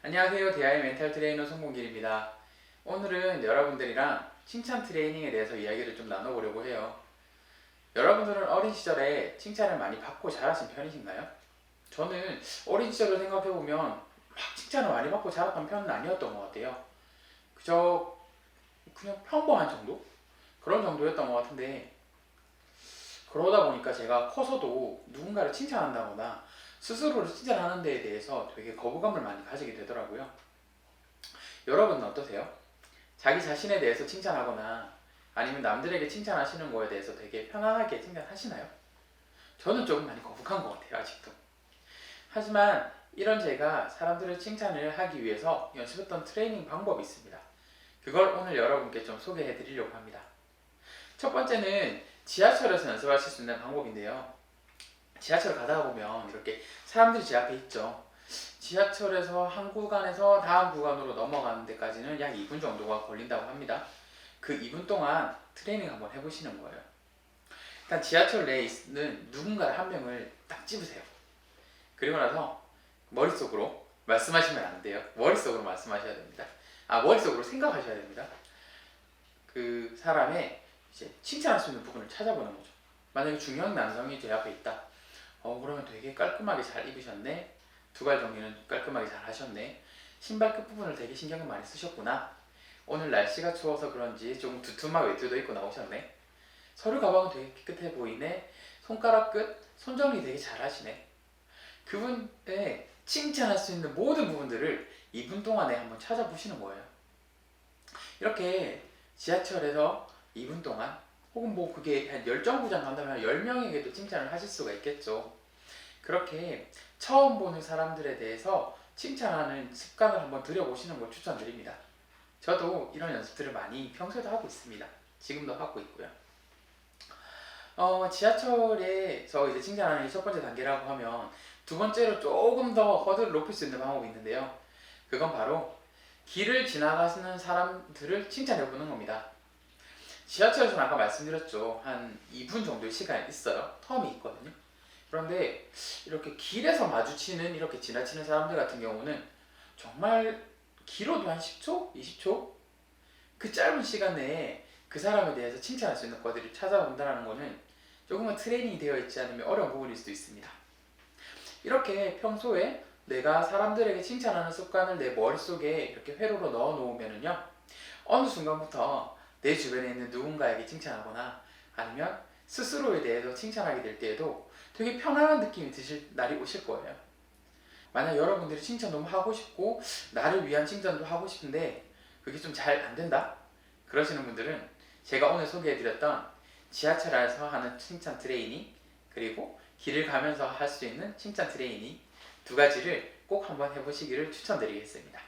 안녕하세요. 대하의 멘탈 트레이너 송봉길입니다. 오늘은 여러분들이랑 칭찬 트레이닝에 대해서 이야기를 좀 나눠보려고 해요. 여러분들은 어린 시절에 칭찬을 많이 받고 자라신 편이신가요? 저는 어린 시절을 생각해보면 막 칭찬을 많이 받고 자랐던 편은 아니었던 것 같아요. 그저 그냥 평범한 정도? 그런 정도였던 것 같은데 그러다 보니까 제가 커서도 누군가를 칭찬한다거나 스스로를 칭찬하는 데에 대해서 되게 거부감을 많이 가지게 되더라고요. 여러분은 어떠세요? 자기 자신에 대해서 칭찬하거나 아니면 남들에게 칭찬하시는 거에 대해서 되게 편안하게 칭찬하시나요? 저는 조금 많이 거북한 것 같아요, 아직도. 하지만 이런 제가 사람들을 칭찬을 하기 위해서 연습했던 트레이닝 방법이 있습니다. 그걸 오늘 여러분께 좀 소개해 드리려고 합니다. 첫 번째는 지하철에서 연습하실 수 있는 방법인데요. 지하철 가다가 보면 이렇게 사람들이 제 앞에 있죠. 지하철에서 한 구간에서 다음 구간으로 넘어가는 데까지는 약 2분 정도가 걸린다고 합니다. 그 2분 동안 트레이닝 한번 해보시는 거예요. 일단 지하철 내에 있는 누군가 한 명을 딱 집으세요. 그리고 나서 머릿속으로 말씀하시면 안 돼요. 머릿속으로 말씀하셔야 됩니다. 아, 머릿속으로 생각하셔야 됩니다. 그 사람의 이제 칭찬할 수 있는 부분을 찾아보는 거죠. 만약에 중요한 남성이 제 앞에 있다. 어, 그러면 되게 깔끔하게 잘 입으셨네. 두발 정리는 깔끔하게 잘 하셨네. 신발 끝부분을 되게 신경을 많이 쓰셨구나. 오늘 날씨가 추워서 그런지 조금 두툼한 외투도 입고 나오셨네. 서류 가방은 되게 깨끗해 보이네. 손가락 끝, 손정리 되게 잘 하시네. 그분의 칭찬할 수 있는 모든 부분들을 2분 동안에 한번 찾아보시는 거예요. 이렇게 지하철에서 2분 동안 혹은 뭐 그게 한 10정구장 간다면 10명에게도 칭찬을 하실 수가 있겠죠. 그렇게 처음 보는 사람들에 대해서 칭찬하는 습관을 한번 들여보시는 걸 추천드립니다. 저도 이런 연습들을 많이 평소에도 하고 있습니다. 지금도 하고 있고요. 어, 지하철에서 이제 칭찬하는 게첫 번째 단계라고 하면 두 번째로 조금 더 허들을 높일 수 있는 방법이 있는데요. 그건 바로 길을 지나가시는 사람들을 칭찬해 보는 겁니다. 지하철에서는 아까 말씀드렸죠. 한 2분 정도의 시간이 있어요. 텀이 있거든요. 그런데 이렇게 길에서 마주치는 이렇게 지나치는 사람들 같은 경우는 정말 길어도 한 10초? 20초? 그 짧은 시간 내에 그 사람에 대해서 칭찬할 수 있는 것들을 찾아본다는 거는 조금은 트레이닝이 되어 있지 않으면 어려운 부분일 수도 있습니다. 이렇게 평소에 내가 사람들에게 칭찬하는 습관을 내 머릿속에 이렇게 회로로 넣어 놓으면은요. 어느 순간부터 내 주변에 있는 누군가에게 칭찬하거나 아니면 스스로에 대해서 칭찬하게 될 때에도 되게 편안한 느낌이 드실 날이 오실 거예요. 만약 여러분들이 칭찬 너무 하고 싶고 나를 위한 칭찬도 하고 싶은데 그게 좀 잘 안 된다? 그러시는 분들은 제가 오늘 소개해드렸던 지하철 에서 하는 칭찬 트레이닝 그리고 길을 가면서 할 수 있는 칭찬 트레이닝 두 가지를 꼭 한번 해보시기를 추천드리겠습니다.